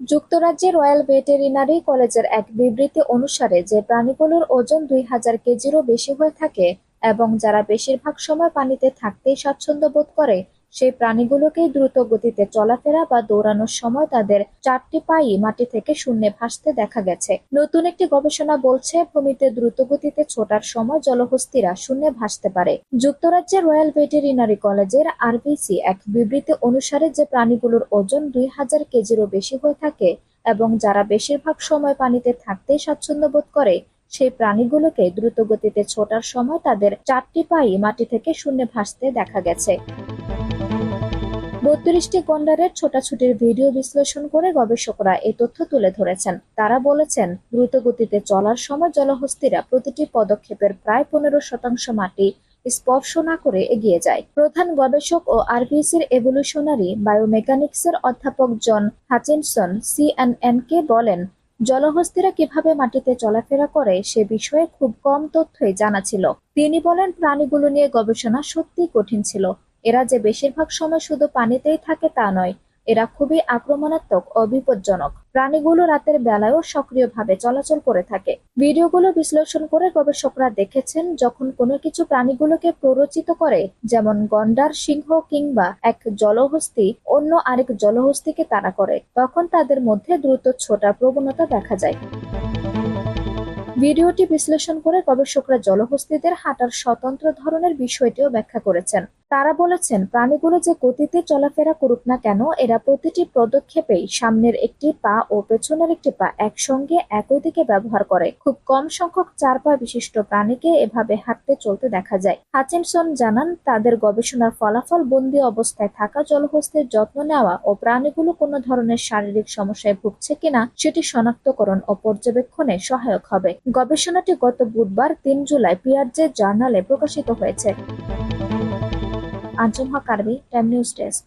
যুক্তরাজ্যের royal veterinary কলেজের এক বিবৃতি অনুসারে, যে প্রাণীগুলোর ওজন দুই হাজার কেজিরও বেশি হয়ে থাকে এবং যারা বেশিরভাগ সময় পানিতে থাকতেই স্বাচ্ছন্দ্য বোধ করে সেই প্রাণীগুলোকেই দ্রুত গতিতে চলাফেরা বা দৌড়ানোর সময় তাদের চারটি পাই মাটি থেকে শূন্যে ভাসতে দেখা গেছে। নতুন একটি গবেষণা বলছে, ভূমিতে দ্রুত গতিতে ছোটার সময় জলহস্তিরা শূন্যে ভাসতে পারে। যুক্তরাজ্যের রয়্যাল ভেটেরিনারি কলেজের আরবিসি এক বিবৃতি অনুসারে যে প্রাণীগুলোর ওজন দুই হাজার কেজিরও বেশি হয়ে থাকে এবং যারা বেশিরভাগ সময় পানিতে থাকতেই স্বাচ্ছন্দ্য বোধ করে, সেই প্রাণীগুলোকে দ্রুত গতিতে ছোটার সময় তাদের চারটি পাই মাটি থেকে শূন্যে ভাসতে দেখা গেছে। বত্রিশটি গন্ডারের ছোটাছুটির ভিডিও বিশ্লেষণ করে গবেষকরা এই তথ্য তুলে ধরেছেন। তারা বলেছেন দ্রুত গতিতে চলার সময় জলহস্তিরা প্রতিটি পদক্ষেপের প্রায় পনেরো শতাংশ মাটি স্পর্শ না করে এগিয়ে যায়। প্রধান গবেষক ও আরবিসির এভলিউশনারি বায়োমেকানিক্সের অধ্যাপক জন হাচিনসন সিএনএনকে বলেন, জলহস্তিরা কীভাবে মাটিতে চলাফেরা করে সে বিষয়ে খুব কম তথ্যই জানা ছিল। তিনি বলেন, প্রাণীগুলো নিয়ে গবেষণা সত্যিই কঠিন ছিল। এরা যে বেশিরভাগ সময় শুধু পানিতেই থাকে তা নয়, এরা খুবই আক্রমণাত্মক ও বিপজ্জনক। প্রাণীগুলো রাতের বেলায়ও সক্রিয়ভাবে চলাচল করে থাকে। ভিডিওগুলো বিশ্লেষণ করে গবেষকরা দেখেছেন, যখন কোনো কিছু প্রাণীগুলোকে প্ররোচিত করে, যেমন গন্ডার সিংহ কিংবা এক জলহস্তি, অন্য আরেক জলহস্তিকে তাড়া করে, তখন তাদের মধ্যে দ্রুত ছোটার প্রবণতা দেখা যায়। ভিডিওটি বিশ্লেষণ করে গবেষকরা জলহস্তিদের হাঁটার স্বতন্ত্র ধরনের বিষয়টিও ব্যাখ্যা করেছেন। তারা বলেছেন, প্রাণীগুলো যে গতিতে চলাফেরা করুক না কেন, এরা প্রতিটি পদক্ষেপেই সামনের একটি পা ও পেছনের একটি পা একসঙ্গে একই দিকে ব্যবহার করে। খুব কম সংখ্যক চার পা বিশিষ্ট প্রাণীকে এভাবে হাঁটতে চলতে দেখা যায়। হাচিনসন জানান, তাদের গবেষণার ফলাফল বন্দি অবস্থায় থাকা জলহস্তের যত্ন নেওয়া ও প্রাণীগুলো কোনো ধরনের শারীরিক সমস্যায় ভুগছে কিনা সেটি শনাক্তকরণ ও পর্যবেক্ষণে সহায়ক হবে। গবেষণাটি গত বুধবার তিন জুলাই পিআরজে জার্নালে প্রকাশিত হয়েছে। આંચલ હકારવી ટાઈમ ન્યૂઝ ડેસ્ક